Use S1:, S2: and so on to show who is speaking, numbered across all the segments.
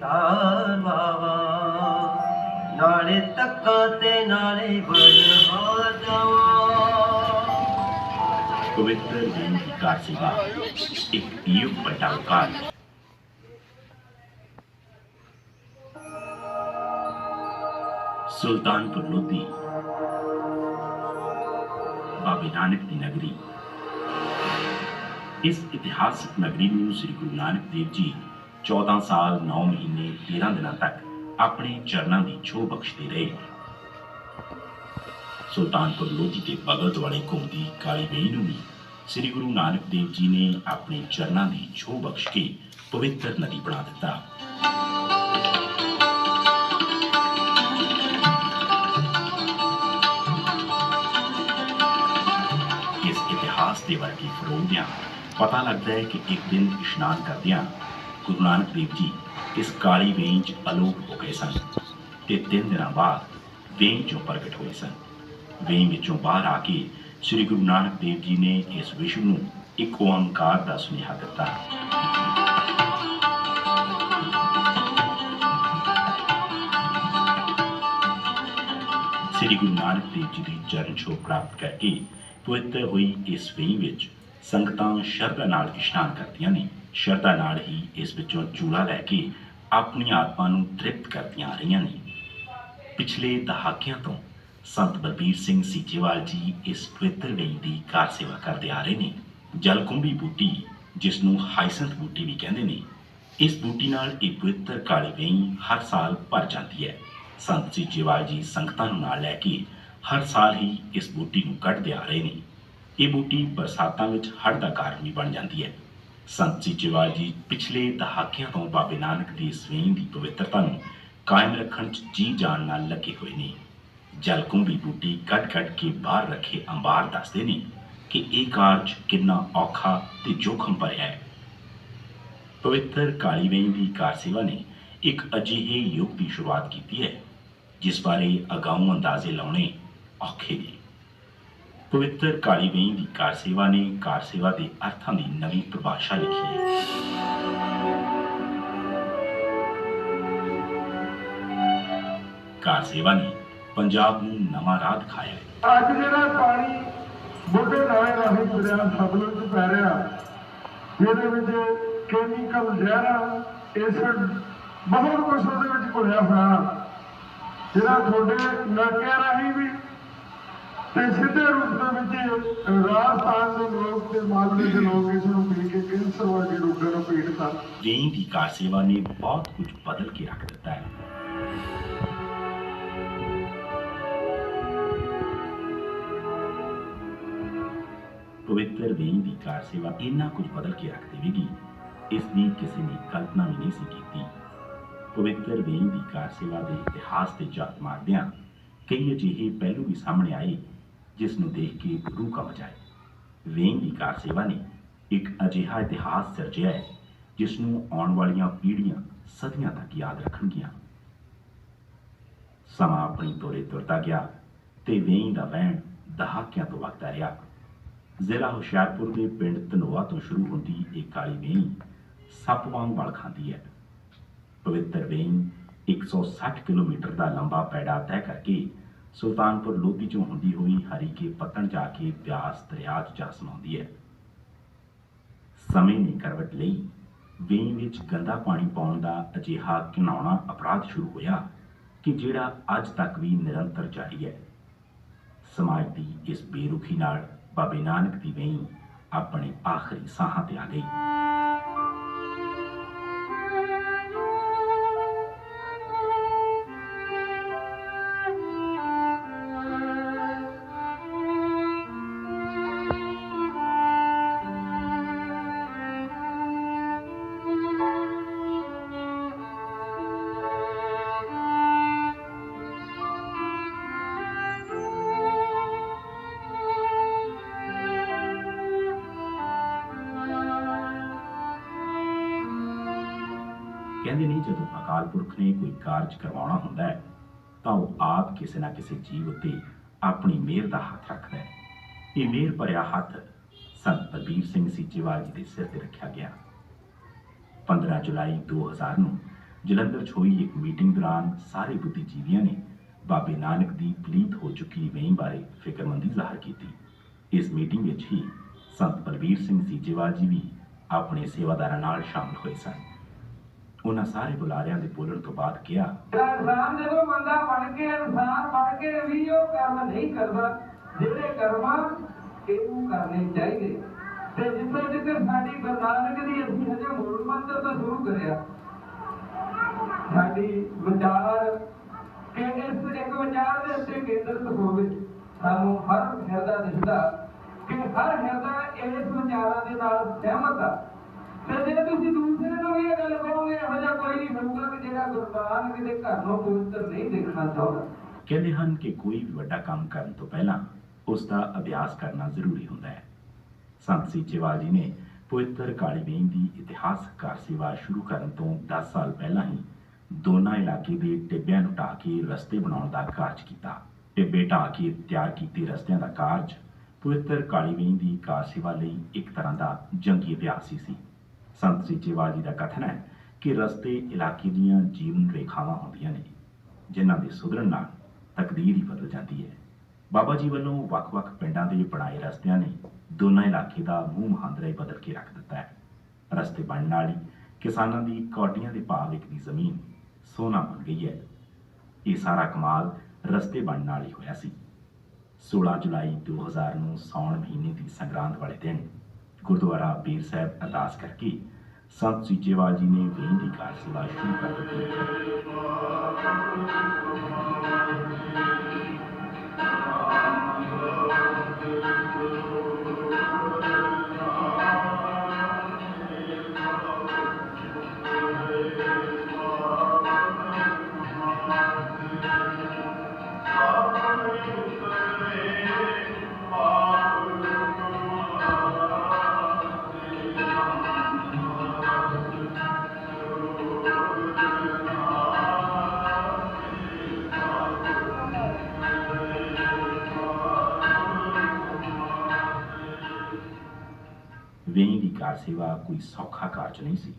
S1: ਤਾਰ ਵਾਵਾ ਨਾਲੇ ਤੱਕਾਂ ਤੇ ਨਾਲੇ ਬਨਹਾ ਜਾਵਾ
S2: ਪਵਿੱਤਰ ਦਿਨ ਦੀ ਕਾਰ ਸੇਵਾ ਇੱਕ ਯੁਗ ਪਟਾਕਾਰ ਸੁਲਤਾਨਪੁਰ ਲੋਧੀ ਬਾਬੇ ਨਾਨਕ ਦੀ ਨਗਰੀ ਇਸ ਇਤਿਹਾਸਕ ਨਗਰੀ ਨੂੰ ਸ੍ਰੀ ਗੁਰੂ ਨਾਨਕ ਦੇਵ ਜੀ 14 ਸਾਲ 9 ਮਹੀਨੇ 13 ਦਿਨਾਂ ਤੱਕ ਆਪਣੇ ਚਰਨਾਂ ਦੀ ਛੋਹ ਬਖਸ਼ਦੇ ਰਹੇ। ਸੁਲਤਾਨਪੁਰ ਲੋਧੀ ਦੇ ਬਗਲ ਦੁਆਲੇ ਘੁੰਮਦੀ ਕਾਲੀ ਵੇਈ ਨੂੰ ਵੀ ਸ੍ਰੀ ਗੁਰੂ ਨਾਨਕ ਦੇਵ ਜੀ ਨੇ ਆਪਣੇ ਚਰਨਾਂ ਦੀ ਛੋਹ ਬਖਸ਼ ਕੇ ਪਵਿੱਤਰ ਨਦੀ ਬਣਾ ਦਿੱਤਾ। ਇਸ ਇਤਿਹਾਸ ਦੇ ਵਰਗੀ ਫਰੋਦਿਆਂ ਪਤਾ ਲੱਗਦਾ ਹੈ ਕਿ ਇੱਕ ਦਿਨ ਇਸ਼ਨਾਨ ਕਰਦਿਆਂ ਗੁਰੂ ਨਾਨਕ ਦੇਵ ਜੀ ਇਸ ਕਾਲੀ ਵੇਈ 'ਚ ਅਲੋਪ ਹੋ ਗਏ ਸਨ ਤੇ ਤਿੰਨ ਦਿਨਾਂ ਬਾਅਦ ਵੇਈ 'ਚੋਂ ਪ੍ਰਗਟ ਹੋਏ ਸਨ। ਵੇਈ ਵਿੱਚੋਂ ਬਾਹਰ ਆ ਕੇ ਸ੍ਰੀ ਗੁਰੂ ਨਾਨਕ ਦੇਵ ਜੀ ਨੇ ਇਸ ਵਿਸ਼ਵ ਨੂੰ ਇੱਕ ਓੰਕਾਰ ਦਾ ਸੁਨੇਹਾ ਦਿੱਤਾ। ਸ੍ਰੀ ਗੁਰੂ ਨਾਨਕ ਦੇਵ ਜੀ ਦੀ ਚਰਨ ਛੋਹ ਪ੍ਰਾਪਤ ਕਰਕੇ ਪਵਿੱਤਰ ਹੋਈ ਇਸ ਵੇਈ ਵਿੱਚ ਸੰਗਤਾਂ ਸ਼ਰਧਾ ਨਾਲ ਇਸ਼ਨਾਨ ਕਰਦੀਆਂ ਨੇ। ਸ਼ਰਧਾ ਨਾਲ ਹੀ ਇਸ ਵਿੱਚੋਂ ਚੂੜਾ ਲੈ ਕੇ ਆਪਣੀ ਆਤਮਾ ਨੂੰ ਤ੍ਰਿਪਤ ਕਰਦੀਆਂ ਆ ਰਹੀਆਂ ਨੇ। ਪਿਛਲੇ ਦਹਾਕਿਆਂ ਤੋਂ ਸੰਤ ਬਲਬੀਰ ਸਿੰਘ ਸੀਚੇਵਾਲ ਜੀ ਇਸ ਪਵਿੱਤਰ ਵੇਈ ਦੀ ਕਾਰ ਸੇਵਾ ਕਰਦੇ ਆ ਰਹੇ ਨੇ। ਜਲਕੁੰਭੀ ਬੂਟੀ ਜਿਸ ਨੂੰ ਹਾਈਸੰਤ ਬੂਟੀ ਵੀ ਕਹਿੰਦੇ ਨੇ, ਇਸ ਬੂਟੀ ਨਾਲ ਇਹ ਪਵਿੱਤਰ ਕਾਲੀ ਵੇਈ ਹਰ ਸਾਲ ਭਰ ਜਾਂਦੀ ਹੈ। ਸੰਤ ਸੀਚੇਵਾਲ ਜੀ ਸੰਗਤਾਂ ਨੂੰ ਨਾਲ ਲੈ ਕੇ ਹਰ ਸਾਲ ਹੀ ਇਸ ਬੂਟੀ ਨੂੰ ਕੱਢਦੇ ਆ ਰਹੇ ਨੇ। ਇਹ ਬੂਟੀ ਬਰਸਾਤਾਂ ਵਿੱਚ ਹੜ੍ਹ ਦਾ ਕਾਰਨ ਵੀ ਬਣ ਜਾਂਦੀ ਹੈ। ਸੰਤ ਸੀਚੇਵਾਲ ਜੀ ਪਿਛਲੇ ਦਹਾਕਿਆਂ ਤੋਂ ਬਾਬੇ ਨਾਨਕ ਦੀ ਇਸ ਦੀ ਪਵਿੱਤਰਤਾ ਨੂੰ ਕਾਇਮ ਰੱਖਣ 'ਚ ਜੀ ਜਾਨ ਨਾਲ ਲੱਗੇ ਹੋਏ ਨੇ। ਜਲਕੁੰਭੀ ਬੂਟੀ ਕੱਢ-ਕੱਢ ਕੇ ਬਾਹਰ ਰੱਖੇ ਅੰਬਾਰ ਦੱਸਦੇ ਨੇ ਕਿ ਇਹ ਕਾਰਜ ਕਿੰਨਾ ਔਖਾ ਤੇ ਜੋਖਮ ਭਰਿਆ ਹੈ। ਪਵਿੱਤਰ ਕਾਲੀ ਵੇਈ ਦੀ ਕਾਰ ਸੇਵਾ ਨੇ ਇੱਕ ਅਜਿਹੇ ਯੁੱਗ ਦੀ ਸ਼ੁਰੂਆਤ ਕੀਤੀ ਹੈ, ਜਿਸ ਬਾਰੇ ਅਗਾਊਂ ਅੰਦਾਜ਼ੇ ਲਾਉਣੇ ਔਖੇ ਨੇ। ਪਵਿੱਤਰ ਕਾਲੀ ਵੇਈ ਦੀ ਕਾਰ ਸੇਵਾ ਨੇ ਕਾਰ ਸੇਵਾ ਦੇ ਅਰਥਾਂ ਦੀ ਨਵੀਂ ਪਰਿਭਾਸ਼ਾ ਲਿਖੀ ਹੈ। ਕਾਰ ਸੇਵਾ ਨੇ ਪੰਜਾਬ ਨੂੰ ਨਵਾਂ ਰਾਹ ਦਿਖਾਇਆ ਹੈ।
S3: ਅੱਜ ਜਿਹੜਾ ਪਾਣੀ ਬੁੱਢੇ ਨਾਲੇ ਰਾਹੀਂ ਤੁਰਿਆ ਸਤਲੁਜ ਪੈ ਰਿਹਾ, ਇਹਦੇ ਵਿੱਚ ਕੈਮੀਕਲ ਜ਼ਹਿਰਾ ਐਸਿਡ ਬਹੁਤ ਕੁਝ ਉਹਦੇ ਵਿੱਚ ਘੁਲਿਆ ਹੋਇਆ। ਜਿਹੜਾ ਤੁਹਾਡੇ ਨਲਕਿਆਂ ਰਾਹੀਂ ਵੀ ਤੇ ਸਿੱਧੇ ਰੂਪ ਦੇ ਵਿੱਚ ਰਾਜਸਥਾਨ ਦੇ ਲੋਕ ਤੇ ਮਾਲਵੇ ਦੇ ਲੋਕ ਇਸ ਨੂੰ ਪੀ ਕੇ ਕੈਂਸਰ ਵਰਗੇ ਰੋਗਾਂ ਨੂੰ ਪੀੜਤ ਹਨ
S2: ਵੇਈ ਦੀ ਕਾਰ ਸੇਵਾ ਨੇ ਬਹੁਤ ਕੁਝ ਬਦਲ ਕੇ ਰੱਖ ਦਿੱਤਾ ਹੈ। ਪਵਿੱਤਰ ਵੇਈ ਦੀ ਕਾਰ ਸੇਵਾ ਇੰਨਾ ਕੁਝ ਬਦਲ ਕੇ ਰੱਖ ਦੇਵੇਗੀ, ਇਸ ਦੀ ਕਿਸੇ ਨੇ ਕਲਪਨਾ ਵੀ ਨਹੀਂ ਸੀ ਕੀਤੀ। ਪਵਿੱਤਰ ਵੇਈ ਦੀ ਕਾਰ ਸੇਵਾ ਦੇ ਇਤਿਹਾਸ ਤੇ ਝਾਤ ਮਾਰਦਿਆਂ ਕਈ ਅਜਿਹੇ ਪਹਿਲੂ ਵੀ ਸਾਹਮਣੇ ਆਏ ਜਿਸ ਨੂੰ ਦੇਖ ਕੇ ਰੂਹ ਕੰਬ ਜਾਏ ਵੇਈ ਦੀ ਕਾਰ ਸੇਵਾ ਨੇ ਇੱਕ ਅਜਿਹਾ ਇਤਿਹਾਸ ਸਿਰਜਿਆ ਹੈ ਜਿਸ ਨੂੰ ਆਉਣ ਵਾਲੀਆਂ ਪੀੜ੍ਹੀਆਂ ਸਦੀਆਂ ਤੱਕ ਯਾਦ ਰੱਖਣਗੀਆਂ। ਸਮਾਂ ਆਪਣੀ ਤੋਰੇ ਤੁਰਦਾ ਗਿਆ ਤੇ ਵੇਈ ਦਾ ਵਹਿਣ ਦਹਾਕਿਆਂ ਤੋਂ ਵਗਦਾ ਰਿਹਾ। ਜ਼ਿਲ੍ਹਾ ਹੁਸ਼ਿਆਰਪੁਰ ਦੇ ਪਿੰਡ ਧਨੋਆ ਤੋਂ ਸ਼ੁਰੂ ਹੁੰਦੀ ਇਹ ਕਾਲੀ ਵੇਈ ਸੱਪ ਵਾਂਗ ਵਲ ਖਾਂਦੀ ਹੈ। ਪਵਿੱਤਰ ਵੇਈ 160 ਕਿਲੋਮੀਟਰ ਦਾ ਲੰਬਾ ਪੈੜਾ ਤੈਅ ਕਰਕੇ ਸੁਲਤਾਨਪੁਰ ਲੋਧੀ ਚੋਂ ਹੁੰਦੀ ਹੋਈ ਹਰੀਕੇ ਪੱਤਣ ਜਾ ਕੇ ਬਿਆਸ ਦਰਿਆ 'ਚ ਜਾ ਸਮਾਉਂਦੀ ਹੈ। ਸਮੇਂ ਨੇ ਕਰਵਟ ਲਈ ਵੇਈ ਵਿੱਚ ਗੰਦਾ ਪਾਣੀ ਪਾਉਣ ਦਾ ਅਜਿਹਾ ਘਿਨਾਉਣਾ ਅਪਰਾਧ ਸ਼ੁਰੂ ਹੋਇਆ ਕਿ ਜਿਹੜਾ ਅੱਜ ਤੱਕ ਵੀ ਨਿਰੰਤਰ ਜਾਰੀ ਹੈ। ਸਮਾਜ ਦੀ ਇਸ ਬੇਰੁਖੀ ਨਾਲ ਬਾਬੇ ਨਾਨਕ ਦੀ ਵੇਈ ਆਪਣੇ ਆਖਰੀ ਸਾਹਾਂ ਤੇ ਆ ਗਈ। ਕਹਿੰਦੇ ਨੇ ਜਦੋਂ ਅਕਾਲ ਪੁਰਖ ਨੇ ਕੋਈ ਕਾਰਜ ਕਰਵਾਉਣਾ ਹੁੰਦਾ ਹੈ, ਤਾਂ ਉਹ ਆਪ ਕਿਸੇ ਨਾ ਕਿਸੇ ਜੀਵ ਉੱਤੇ ਆਪਣੀ ਮਿਹਰ ਦਾ ਹੱਥ ਰੱਖਦਾ ਹੈ। ਇਹ ਮਿਹਰ ਭਰਿਆ ਹੱਥ ਸੰਤ ਬਲਬੀਰ ਸਿੰਘ ਸੀਚੇਵਾਲ ਜੀ ਦੇ ਸਿਰ ਤੇ ਰੱਖਿਆ ਗਿਆ। 15 ਜੁਲਾਈ 2000 ਨੂੰ ਜਲੰਧਰ 'ਚ ਹੋਈ ਇੱਕ ਮੀਟਿੰਗ ਦੌਰਾਨ ਸਾਰੇ ਬੁੱਧੀਜੀਵੀਆਂ ਨੇ ਬਾਬੇ ਨਾਨਕ ਦੀ ਪਲੀਤ ਹੋ ਚੁੱਕੀ ਵੇਈ ਬਾਰੇ ਫਿਕਰਮੰਦੀ ਜ਼ਾਹਰ ਕੀਤੀ। ਇਸ ਮੀਟਿੰਗ ਵਿੱਚ ਹੀ ਸੰਤ ਬਲਬੀਰ ਸਿੰਘ ਸੀਚੇਵਾਲ ਜੀ ਵੀ ਆਪਣੇ ਸੇਵਾਦਾਰਾਂ ਨਾਲ ਸ਼ਾਮਲ ਹੋਏ ਸਨ। ਉਹਨਾਂ ਸਾਰੇ ਬੁਲਾਰਿਆਂ ਦੇ ਬੋਲਣ ਤੋਂ ਬਾਅਦ ਕਿਹਾ
S4: ਇਨਸਾਨ ਜਦੋਂ ਬੰਦਾ ਬਣ ਕੇ, ਇਨਸਾਨ ਬਣ ਕੇ ਵੀ ਉਹ ਕਰਮ ਨਹੀਂ ਕਰਦਾ, ਜਿਹੜੇ ਕਰਮਾਂ ਇਹਨੂੰ ਕਰਨੇ ਚਾਹੀਦੇ। ਤੇ ਜਿੱਥੇ ਜਿੱਥੇ ਸਾਡੀ ਗੁਰੂ ਦੀ ਅਸੀਂ ਹਜੇ ਮੂਲ ਮੰਤਰ ਤੋਂ ਸ਼ੁਰੂ ਕਰਿਆ। ਸਾਡੀ ਵਿਚਾਰ ਕਿ ਇਸ ਇੱਕ ਵਿਚਾਰ ਦੇ ਉੱਤੇ ਕੇਂਦਰਿਤ ਹੋਵੇ, ਸਾਨੂੰ ਹਰ ਹਿਰਦਾ ਦਿਸਦਾ ਕਿ ਹਰ ਹਿਰਦਾ ਇਸ ਵਿਚਾਰਾਂ ਦੇ ਨਾਲ ਸਹਿਮਤ ਆ। ਤੇ ਜੇ ਤੁਸੀਂ ਦੂਸਰੇ ਨੂੰ ਵੀ ਇਹ ਗੱਲ ਕਹੋਗੇ, ਇਹੋ ਜਿਹਾ ਕੋਈ ਨਹੀਂ ਹੋਊਗਾ ਕਿ ਜਿਹੜਾ ਗੁਰਬਾਨ ਕਿਤੇ ਘਰ ਨੂੰ ਪਵਿੱਤਰ ਨਹੀਂ ਦੇਖਣਾ ਚਾਹੁੰਦਾ।
S2: ਕਹਿੰਦੇ ਹਨ ਕਿ ਕੋਈ ਵੀ ਵੱਡਾ ਕੰਮ ਕਰਨ ਤੋਂ ਪਹਿਲਾਂ ਉਸ ਦਾ ਅਭਿਆਸ ਕਰਨਾ ਜ਼ਰੂਰੀ ਹੁੰਦਾ ਹੈ। ਸੰਤ ਸੀਚੇਵਾਲ ਜੀ ਨੇ ਪਵਿੱਤਰ ਕਾਲੀ ਬੇਨ ਦੀ ਇਤਿਹਾਸਕ ਕਾਰ ਸੇਵਾ ਸ਼ੁਰੂ ਕਰਨ ਤੋਂ 10 ਸਾਲ ਪਹਿਲਾਂ ਹੀ ਦੋਨਾ ਇਲਾਕੇ ਦੇ ਟਿੱਬਿਆਂ ਨੂੰ ਢਾਹ ਕੇ ਰਸਤੇ ਬਣਾਉਣ ਦਾ ਕਾਰਜ ਕੀਤਾ। ਟਿੱਬੇ ਢਾਹ ਕੇ ਤਿਆਰ ਕੀਤੇ ਰਸਤਿਆਂ ਦਾ ਕਾਰਜ ਪਵਿੱਤਰ ਕਾਲੀ ਬੇਨ ਦੀ ਕਾਰ ਸੇਵਾ ਲਈ ਇੱਕ ਤਰ੍ਹਾਂ ਦਾ ਜੰਗੀ ਅਭਿਆਸ ਹੀ ਸੀ। ਸੰਤ ਸੀਚੇਵਾਲ ਜੀ ਦਾ ਕਥਨ ਹੈ ਕਿ ਰਸਤੇ ਇਲਾਕੇ ਦੀਆਂ ਜੀਵਨ ਰੇਖਾਵਾਂ ਹੁੰਦੀਆਂ ਨੇ, ਜਿਨ੍ਹਾਂ ਦੇ ਸੁਧਰਨ ਨਾਲ ਤਕਦੀਰ ਹੀ ਬਦਲ ਜਾਂਦੀ ਹੈ। ਬਾਬਾ ਜੀ ਵੱਲੋਂ ਵੱਖ-ਵੱਖ ਪਿੰਡਾਂ ਦੇ ਬਣਾਏ ਰਸਤਿਆਂ ਨੇ ਦੋਨਾਂ ਇਲਾਕੇ ਦਾ ਮੂੰਹ ਮਹਾਂਦਰਾ ਹੀ ਬਦਲ ਕੇ ਰੱਖ ਦਿੱਤਾ ਹੈ। ਰਸਤੇ ਬਣਨ ਨਾਲ ਹੀ ਕਿਸਾਨਾਂ ਦੀ ਕੌਡੀਆਂ ਦੇ ਭਾਅ ਵਿਕਦੀ ਜ਼ਮੀਨ ਸੋਨਾ ਬਣ ਗਈ ਹੈ। ਇਹ ਸਾਰਾ ਕਮਾਲ ਰਸਤੇ ਬਣਨ ਨਾਲ ਹੀ ਹੋਇਆ ਸੀ। 16 ਜੁਲਾਈ 2000 ਨੂੰ ਸਾਉਣ ਮਹੀਨੇ ਦੀ ਸੰਗਰਾਂਦ ਵਾਲੇ ਦਿਨ ਗੁਰਦੁਆਰਾ ਬੀਰ ਸਾਹਿਬ ਅਰਦਾਸ ਕਰਕੇ ਸੰਤ ਸੀਚੇਵਾਲ ਜੀ ਨੇ ਵੇਈ ਦੀ ਕਾਰ ਸੇਵਾ ਸ਼ੁਰੂ ਕਰ ਦਿੱਤੀ ਵੇਈ ਦੀ ਸੇਵਾ ਕੋਈ ਸੌਖਾ ਕਾਰਜ ਨਹੀਂ ਸੀ।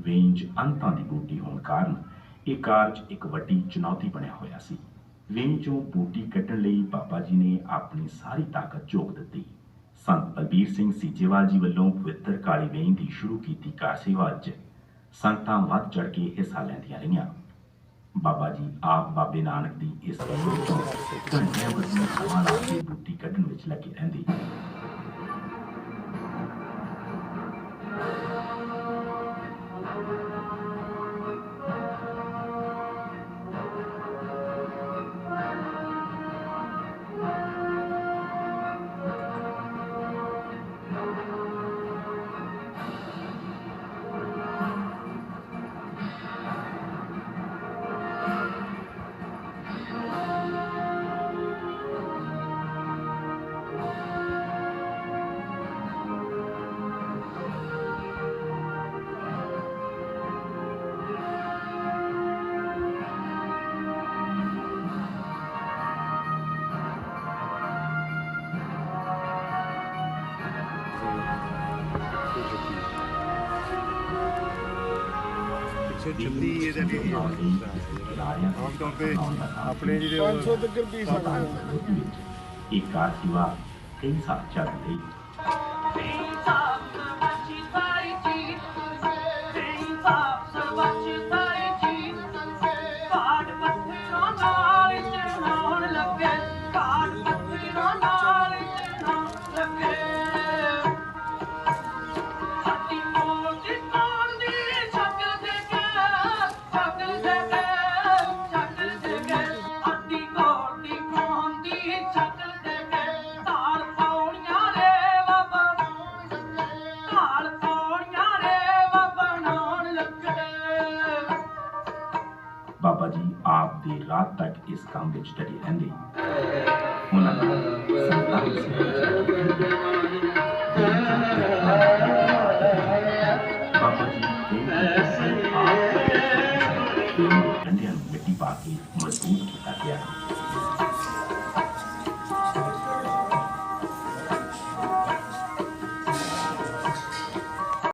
S2: ਵੇਈ ਅੰਤਾਂ ਦੀ ਬੂਟੀ ਹੋਣ ਕਾਰਨ ਇਹ ਕਾਰਜ ਇੱਕ ਵੱਡੀ ਚੁਣੌਤੀ ਬਣਿਆ ਹੋਇਆ ਸੀ। ਵੇਈ ਬੂਟੀ ਕੱਢਣ ਲਈ ਬਾਬਾ ਜੀ ਨੇ ਆਪਣੀ ਸਾਰੀ ਤਾਕਤ ਝੋਕ ਦਿੱਤੀ। ਸੰਤ ਬਲਬੀਰ ਸਿੰਘ ਸੀਜੇਵਾਲ ਜੀ ਵੱਲੋਂ ਪਵਿੱਤਰ ਕਾਲੀ ਵੇਈ ਦੀ ਸ਼ੁਰੂ ਕੀਤੀ ਕਾਰ ਸੇਵਾ 'ਚ ਸੰਗਤਾਂ ਵੱਧ ਚੜ ਕੇ ਹਿੱਸਾ ਲੈਂਦੀਆਂ ਰਹੀਆਂ। ਬਾਬਾ ਜੀ ਆਪ ਬਾਬੇ ਨਾਨਕ ਦੀ ਇਸ ਵੇਈ ਘੰਟਿਆਂ ਬੱਧੀਆਂ ਸਮਾਂ ਲਾ ਕੇ ਬੂਟੀ ਕੱਢਣ ਵਿੱਚ ਲੱਗੇ ਰਹਿੰਦੇ।
S5: ਪਿੱਛੇ 36 ਇਹਦੇ ਵੀ ਆਮ ਤੌਰ ਤੇ ਆਪਣੇ ਜਿਹੜੇ
S3: 500 ਤੱਕ ਪੀ ਸਕਦੇ ਹੋ
S2: ਇੱਕ ਕਾਰ ਸੇਵਾ ਕਈ ਸਾਲ ਚੱਲ ਰਹੀ ਦੀ ਰਾਤ ਤੱਕ ਇਸ ਕੰਮ ਵਿੱਚ ਡਟੇ ਰਹਿੰਦੇ। ਉਹਨਾਂ ਦਾ ਸੰਤਾਂ ਦੀ ਸੇਵਾ